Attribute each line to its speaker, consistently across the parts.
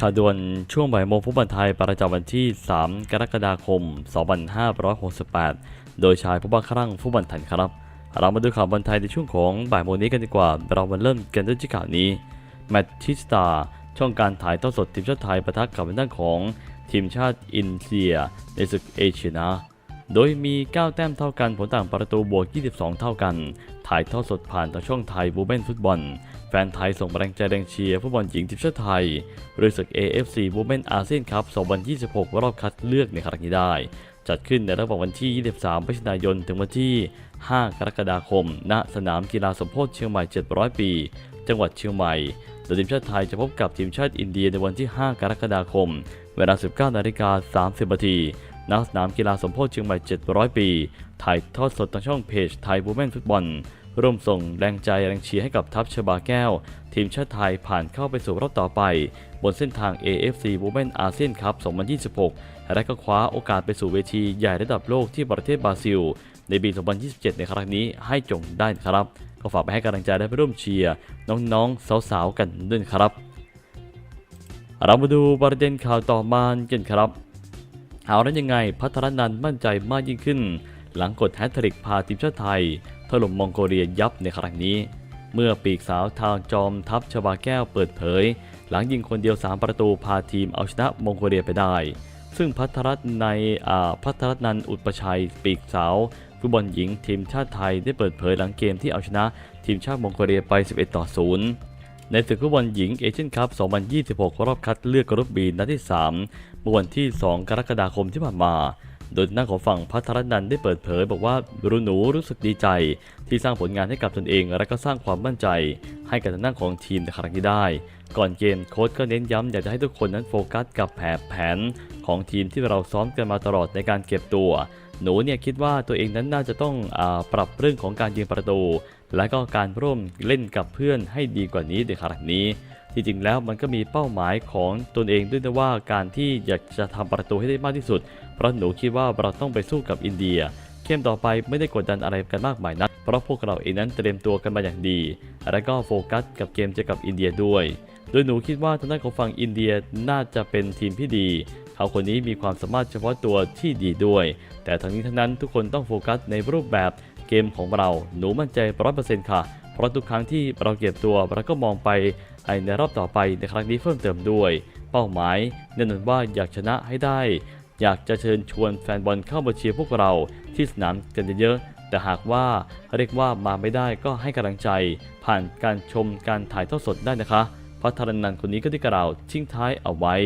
Speaker 1: ข่าวด่วนช่วงบ่ายโมงฟุตบอลไทยประจำวันที่ 3 กรกฎาคม 2568 โดยชายผู้บ้าครั่งฟุตบอลไทยครับ เรามาดูข่าวบอลไทยในช่วงของบ่ายโมงนี้กันดีกว่า เรามาเริ่มกันด้วยที่ข่าวนี้ แมตชิสตา ช่องการถ่ายทอดสดทีมชาติไทยประทะกับทางด้านของทีมชาติอินเดีย ในศึกเอเชียนะ โดยมี 9 แต้มเท่ากันผลต่างประตูบวก 22 เท่ากัน ถ่ายทอดสดผ่านทางช่องไทยบูเบนฟุตบอล แฟนไทยส่งแรงใจแรงเชียร์ฟุตบอลหญิงทีมชาติไทยโดยศึก AFC Women ASEAN Cup 2026 รอบคัดเลือกในครั้งนี้ได้ จัดขึ้นในระหว่างวันที่ 23 พฤศจิกายน ถึงวันที่ 5 กรกฎาคม ณ สนามกีฬาสมโพธิเชียงใหม่ 700 ปี จังหวัดเชียงใหม่โดยทีมชาติไทยจะพบกับทีมชาติอินเดียในวันที่ 5 กรกฎาคม เวลา 19นาฬิกา30นาทีณสนามกีฬาสมโพธิเชียงใหม่ 700 ปี ถ่ายทอดสดทางช่องเพจไทยบูแมนฟุตบอล ร่วมส่งแรงใจแรงเชียร์ให้กับทัพชบาแก้ว ทีมชาติไทยผ่านเข้าไปสู่รอบต่อไป บนเส้นทาง AFC Women ASEAN Cup 2026 และก็คว้าโอกาสไปสู่เวทีใหญ่ระดับโลกที่ประเทศบราซิล ในปี 2027 ในครั้งนี้ให้จงได้ครับ ก็ฝากไปให้กำลังใจและไปร่วมเชียร์น้องๆสาวๆกันด้วยครับเรามาดูประเด็นข่าวต่อมากันครับเอาแล้วยังไงพัทรนันมั่นใจมากยิ่งขึ้น หลังกดแฮตทริกพาทีมชาติไทย ถล่มมองโกเลียยับในครั้งนี้ เมื่อปีกสาวทางจอมทัพชบาแก้วเปิดเผย หลังยิงคนเดียว 3 ประตูพาทีมเอาชนะมองโกเลียไปได้ ซึ่งพัทรัตในพัทรนันท์อุปชัย ปีกสาวฟุตบอลหญิงทีมชาติไทยได้เปิดเผยหลังเกมที่เอาชนะทีมชาติมองโกเลียไป 11 ต่อ 0ในศึกฟุตบอลหญิงเอเชียนคัพ 2026 รอบคัดเลือกกรุ๊ปบีนัดที่ 3 เมื่อวันที่ 2 กรกฎาคมที่ผ่านมา โดยหน้าของฝั่งพัทรนันท์ได้เปิดเผย บอกว่ารู้หนูรู้สึกดีใจ ที่สร้างผลงานให้กับตนเอง และก็สร้างความมั่นใจ ให้กับทางด้านของทีมในครั้งนี้ได้ ก่อนเกมโค้ชก็เน้นย้ำอยากจะให้ทุกคนนั้นโฟกัสกับแผนแผนของทีมที่เราซ้อมกันมาตลอดในการเก็บตัว หนูเนี่ยคิดว่าตัวเองนั้นน่าจะต้องอปรับเรื่องของการยิงประตู และก็การร่วมเล่นกับเพื่อนให้ดีกว่านี้ในครั้งนี้ ที่จริงแล้วมันก็มีเป้าหมายของตนเองด้วยนะว่าการที่อยากจะทำประตูให้ได้มากที่สุด เพราะหนูคิดว่าเราต้องไปสู้กับอินเดียเกมต่อไปไม่ได้กดดันอะไรกันมากมายนักเพราะพวกเราเองนั้นเตรียมตัวกันมาอย่างดี และก็โฟกัสกับเกมเจอกับอินเดียด้วย โดยหนูคิดว่าทางด้านของฝั่งอินเดียน่าจะเป็นทีมที่ดี เขาคนนี้มีความสามารถเฉพาะตัวที่ดีด้วย แต่ทั้งนี้ทั้งนั้นทุกคนต้องโฟกัสในรูปแบบเกมของเรา หนูมั่นใจร้อยเปอร์เซ็นต์ค่ะ เพราะทุกครั้งที่เราเก็บตัวเราก็มองไป ในรอบต่อไปในครั้งนี้เพิ่มเติมด้วย เป้าหมายแน่นอนว่าอยากชนะให้ได้ อยากจะเชิญชวนแฟนบอลเข้ามาเชียร์พวกเราที่สนามกันเยอะๆแต่หากว่าเรียกว่ามาไม่ได้ก็ให้กำลังใจ ผ่านการชมการถ่ายทอดสดได้นะคะพัทรนันคนนี้ก็ได้กล่าวทิ้งท้ายเอาไว้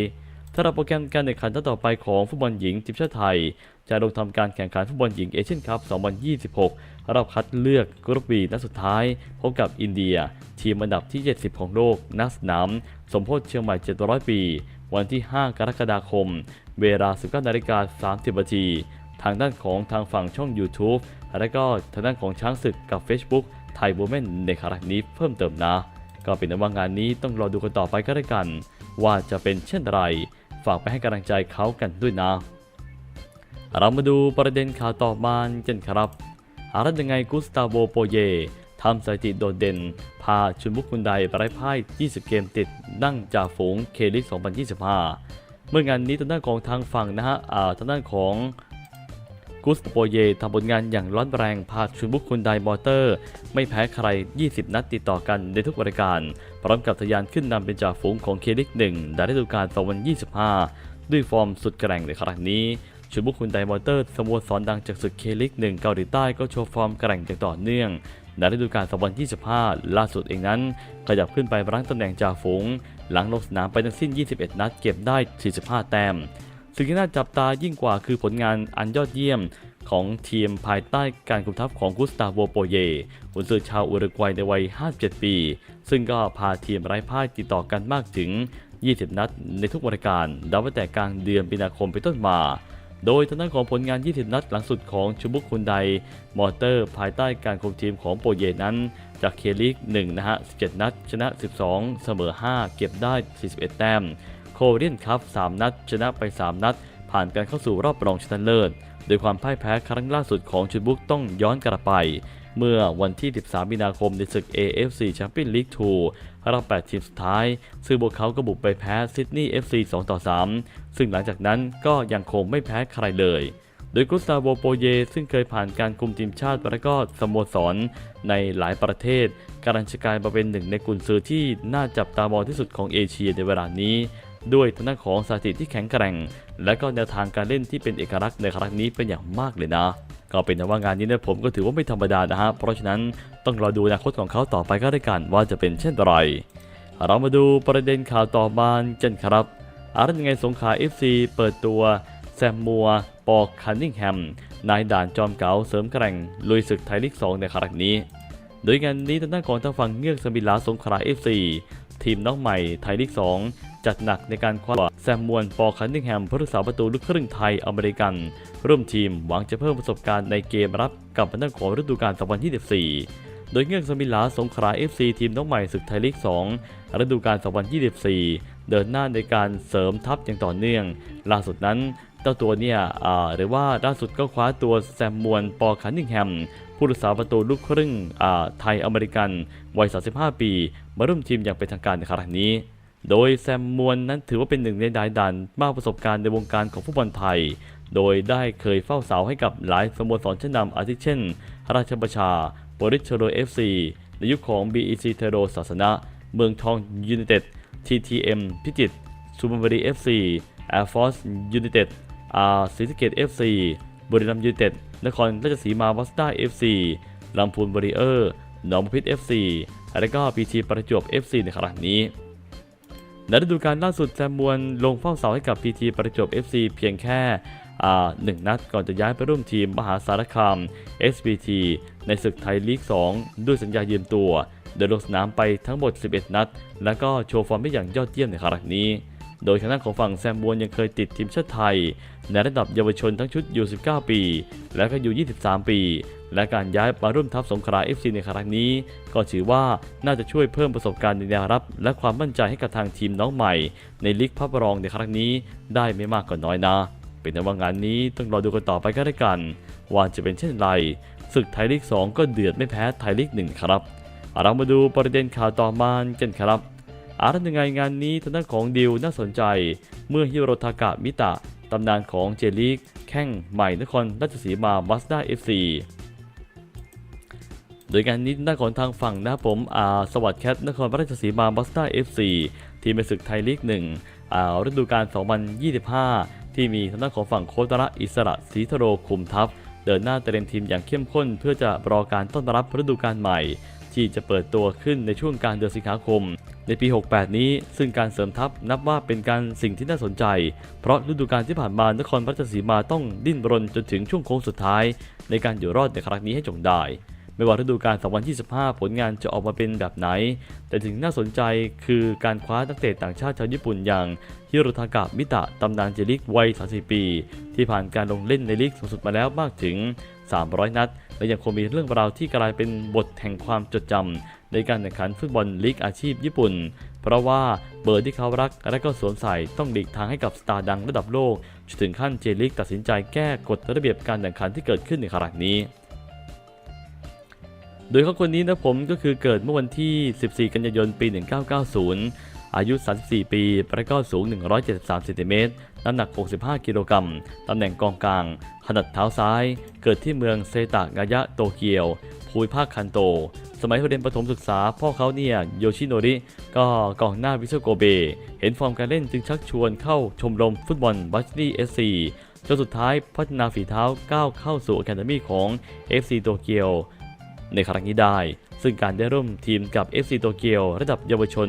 Speaker 1: ถ้าเราโปรแกรมการแข่งขันต่อไปของฟุตบอลหญิงทีมชาติไทย จะลงทำการแข่งขันฟุตบอลหญิงเอเชียนคัพ 2026 รอบคัดเลือกกรุ๊ปบีนัดสุดท้าย พบกับอินเดีย ทีมอันดับที่ 70 ของโลกนักสนามสมโพธิเชียงใหม่ 700 ปี วันที่ 5 กรกฎาคม เวลา 19นาฬิกา30นาทีทางด้านของทางฝั่งช่อง YouTube และก็ทางด้านของช้างศึกกับ Facebook ไทย w ู m มนในครั้งนี้เพิ่มเติมนะ ก็เป็นว่างานนี้ต้องรอดูกันต่อไปก็ได้กัน ว่าจะเป็นเช่นไร ฝากไปให้กำลังใจเขากันด้วยนะ เรามาดูประเด็นข่าวต่อมากันครับ หารัยังไงกุสตาโวโปเยทำสถิติโดดเด่น พาชุนบุกคุนไดไร้พ่าย 20 เกมติด นั่งจ่าฝูงเคลิก2025 เมื่องานนี้ทางด้านของทางฝั่งนะฮะทางด้านของกุสตาโปเยทำผลงานอย่างร้อนแรง พาชุนบุกคุนไดมอเตอร์ ไม่แพ้ใคร 20 นัดติดต่อกันในทุกรายการ พร้อมกับทะยานขึ้นนำเป็นจ่าฝูงของเคลิก1ในฤดูกาล2025 ด้วยฟอร์มสุดแกร่งในครั้งนี้ ชุดบุคคลไดมอเตอร์สโมสรดังจากศึกเคลิกหนึ่งเกาหลีใต้ก็โชว์ฟอร์มแกร่งอย่างต่อเนื่องในฤดูกาล2025 ล่าสุดเองนั้น ขยับขึ้นไปรั้งตำแหน่งจ่าฝูง หลังลงสนามไปทั้งสิ้น 21 นัดเก็บได้ 45 แต้ม สิ่งที่น่าจับตายิ่งกว่าคือผลงานอันยอดเยี่ยมของทีมภายใต้การคุมทัพของกุสตาโวโปเยขุนศึกชาวอุรุกวัยในวัย 57 ปี ซึ่งก็พาทีมไร้พ่ายติดต่อกันมากถึง 20 นัดในทุกรายการนับตั้งแต่กลางเดือนมีนาคมเป็นต้นมา โดยทางด้านของผลงาน 20 นัดหลังสุดของชุบุกคุนไดมอเตอร์ ภายใต้การคุมทีมของโปรเยนั้น จากเคลิก1นะฮะ 17 นัด ชนะ 12 เสมอ 5 เก็บได้ 41 แต้ม โคเรียนคัพ 3 นัด ชนะไป 3 นัด ผ่านการเข้าสู่รอบรองชนะเลิศ โดยความพ่ายแพ้ครั้งล่าสุดของชุดบุกต้องย้อนกลับไป เมื่อวันที่ 13 มีนาคมในศึก AFC Champions League 2รอบ 8 ทีมสุดท้าย ซึ่งพวกเขาก็บุกไปแพ้ซิดนีย์ FC 2 ต่อ 3 ซึ่งหลังจากนั้นก็ยังคงไม่แพ้ใครเลย โดยกุสตาโวโปเย ซึ่งเคยผ่านการคุมทีมชาติและก็สโมสร ในหลายประเทศ การันชกายมาเป็นหนึ่งในกุนซือที่น่าจับตามองที่สุดของเอเชียในเวลานี้ด้วยทางด้านของสถิติที่แข็งแกร่ง และก็แนวทางการเล่นที่เป็นเอกลักษณ์ในครั้งนี้เป็นอย่างมากเลยนะ ก็เป็นว่างานนี้เนี่ยผมก็ถือว่าไม่ธรรมดานะฮะ เพราะฉะนั้นต้องรอดูอนาคตของเขาต่อไปก็ได้กันว่าจะเป็นเช่นไร เรามาดูประเด็นข่าวต่อมากันครับอาร์ตยังไงสงขลา FC เปิดตัวแซมมัว ปอกคันนิงแฮม นายด่านจอมเก๋าเสริมแกร่ง ลุยศึกไทยลีก 2 ในครั้งนี้ โดยงานนี้ทางด้านของทางฝั่งเงือกสมิลาสงขลา FC ทีมน้องใหม่ไทยลีก 2 จัดหนักในการคว้าแซมมวนปอคันนิงแฮมผู้รักษาประตูลูกครึ่งไทยอเมริกัน ร่วมทีมหวังจะเพิ่มประสบการณ์ในเกมรับกับทางด้าของฤดูกาล 2024 โดยเงื่อนสมิลาสงขลา FC ทีมน้องใหม่ศึกไทยลีก 2 ฤดูกาล 2024 เดินหน้าในการเสริมทัพอย่างต่อเนื่อง ล่าสุดนั้นเจ้าตัวเนี่ยหรือว่าล่าสุดก็คว้าตัวแซมมวนปอคันนิงแฮมผู้รักษาประตูลูกครึ่งไทยอเมริกัน วัย 35 ปี มาร่วมทีมอย่างเป็นทางการในครั้งนี้ โดยแซมมวนนั้นถือว่าเป็นหนึ่งในดายดันมากประสบการณ์ในวงการของฟุตบอลไทย โดยได้เคยเฝ้าเสาให้กับหลายสโมสรชั้นนำอาทิเช่น ราชบัญชาบริชโชโรเอฟซีในยุคของ BEC เทโรศาสนะ เมืองทองยูไนเต็ด TTM พิจิตรสุพรรณบุรี FC Air Force United อาร์ศรีสะเกด FC บุรีรัมย์ยูไนเต็ด นครราชสีมาวัสด้า FC ลำพูนบริเออร์หนองบัวพิษ FC และก็ PT ประจวบ FC ในครั้งนี้ ในฤดูกาลล่าสุดแซมมวนลงเฝ้าเสาให้กับ PT ประจวบ FC เพียงแค่หนึ่งนัดก่อนจะย้ายไปร่วมทีมมหาสารคาม SBT ในศึกไทยลีก 2 ด้วยสัญญายืมตัว โดยลงสนามไปทั้งหมด 11 นัด และก็โชว์ฟอร์มได้อย่างยอดเยี่ยมในครั้งนี้ โดยทางด้านของฝั่งแซมบวนยังเคยติดทีมชาติไทย ในระดับเยาวชนทั้งชุด U19 ปี และก็ U23 ปี และการย้ายมาร่วมทัพสงขลา FC ในครั้งนี้ ก็ถือว่าน่าจะช่วยเพิ่มประสบการณ์ในแนวรับ และความมั่นใจให้กับทางทีมน้องใหม่ ในลีกพับรองในครั้งนี้ ได้ไม่มากก็น้อยนะ เป็นแต่ว่างานนี้ต้องรอดูกันต่อไปก็ได้กันว่าจะเป็นเช่นไรศึกไทยลีก 2 ก็เดือดไม่แพ้ไทยลีก 1 ครับ เรามาดูประเด็นข่าวต่อมากันครับอาร์ตยังไงงานนี้ทางด้านของดิวน่าสนใจ เมื่อฮิโรทากะมิตะตำนานของเจลีกแข่งใหม่นครราชสีมาบัสด้าเอฟซี โดยงานนี้ทางด้านของทางฝั่งนะครับผมอาสวัสดิ์แคทนครราชสีมาบัสด้าเอฟซีทีมในศึกไทยลีกหนึ่งอ่าฤดูกาล 2025 ที่มีทางด้านของฝั่งโคตระอิสระศรีทโรคุมทัพ เดินหน้าเตรียมทีมอย่างเข้มข้น เพื่อจะรอการต้อนรับฤดูกาลใหม่ ที่จะเปิดตัวขึ้นในช่วงกลางเดือนสิงหาคม ในปี 68 นี้ ซึ่งการเสริมทัพนับว่าเป็นการสิ่งที่น่าสนใจ เพราะฤดูกาลที่ผ่านมานครราชสีมาต้องดิ้นรนจนถึงช่วงโค้งสุดท้าย ในการอยู่รอดในครั้งนี้ให้จงได้ ไม่ว่าฤดูกาล 2025 ผลงานจะออกมาเป็นแบบไหน แต่สิ่งน่าสนใจคือการคว้านักเตะต่างชาติชาวญี่ปุ่นอย่างฮิโรทากะมิตะตำนานเจลิกวัย 30 ปี ที่ผ่านการลงเล่นในลีกสูงสุดมาแล้วมากถึง 300 นัด และยังคงมีเรื่องราวที่กลายเป็นบทแห่งความจดจำในการแข่งขันฟุตบอลลีกอาชีพญี่ปุ่น เพราะว่าเบอร์ที่เขารักและก็สวมใส่ต้องหลีกทางให้กับสตาร์ดังระดับโลกจนถึงขั้นเจลิกตัดสินใจแก้กฎระเบียบการแข่งขันที่เกิดขึ้นในครั้งนี้ โดยเขาคนนี้นะผมก็คือเกิดเมื่อวันที่ 14 กันยายน ปี 1990 อายุ 34 ปี ประก็สูง 173เซนติเมตร น้ำหนัก 65 กิโลกรัม ตำแหน่งกองกลางถนัดเท้าซ้าย เกิดที่เมืองเซตากายะโตเกียว ภูมิภาคคันโต สมัยเรียนประถมศึกษา พ่อเขาเนี่ยโยชิโนริ ก็กองหน้าวิโซโกเบ เห็นฟอร์มการเล่นจึงชักชวนเข้าชมรมฟุตบอลบัชนีเอสซีจนสุดท้ายพัฒนาฝีเท้าก้าวเข้าสู่อะคาเดมี่ของ FC โตเกียว ในครั้งนี้ได้ ซึ่งการได้ร่วมทีมกับ FC โตเกียวระดับเยาวชน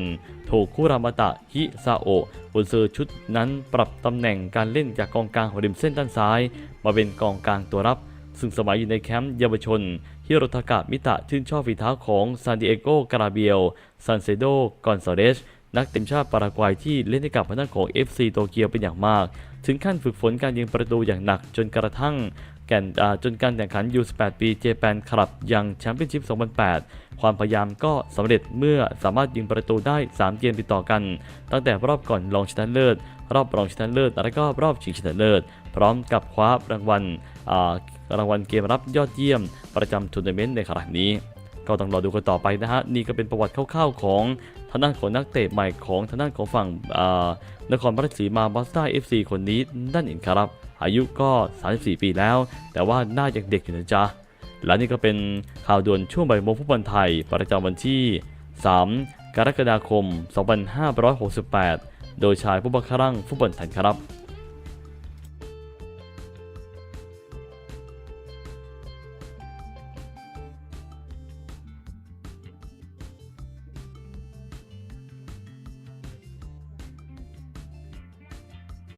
Speaker 1: ถูกคุรามาตะฮิซาโอะบุนซือชุดนั้นปรับตำแหน่งการเล่นจากกองกลางริมเส้นด้านซ้าย มาเป็นกองกลางตัวรับ ซึ่งสมัยอยู่ในแคมป์เยาวชนฮิโรทากะมิตะชื่นชอบฝีเท้าของซานดิเอโก กราเบียลซันเซโด กอนซาเรส นักเต็มชาติปารากวัยที่เล่นให้กับพนักของ FC โตเกียวเป็นอย่างมาก ถึงขั้นฝึกฝนการยิงประตูอย่างหนักจนกระทั่งแก่นจนการแข่งขัน U18 ปีเจแปนคลับยังแชมเปี้ยนชิพ 2008 ความพยายามก็สำเร็จเมื่อสามารถยิงประตูได้ 3 เกมติดต่อกัน ตั้งแต่รอบก่อนรองชนะเลิศ รอบรองชนะเลิศ และก็รอบชิงชนะเลิศ พร้อมกับคว้ารางวัลอ่ารางวัลเกมรับยอดเยี่ยม ประจำทัวร์นาเมนต์ในครั้งนี้ ก็ต้องรอดูกันต่อไปนะฮะนี่ก็เป็นประวัติคร่าวๆของทางด้านของนักเตะใหม่ของทางด้านของฝั่งนครราชสีมาบัสต้าเอฟซีคนนี้นั่นเองครับ อายุก็ 34 ปีแล้ว แต่ว่าหน้ายังเด็กอยู่นะจ๊ะ และนี่ก็เป็นข่าวด่วนช่วงบ่ายโมงฟุตบอลไทย ประจำวันที่ 3 กรกฎาคม 2568 โดยชายผู้บังคับรังฟุตบอลไทยครับ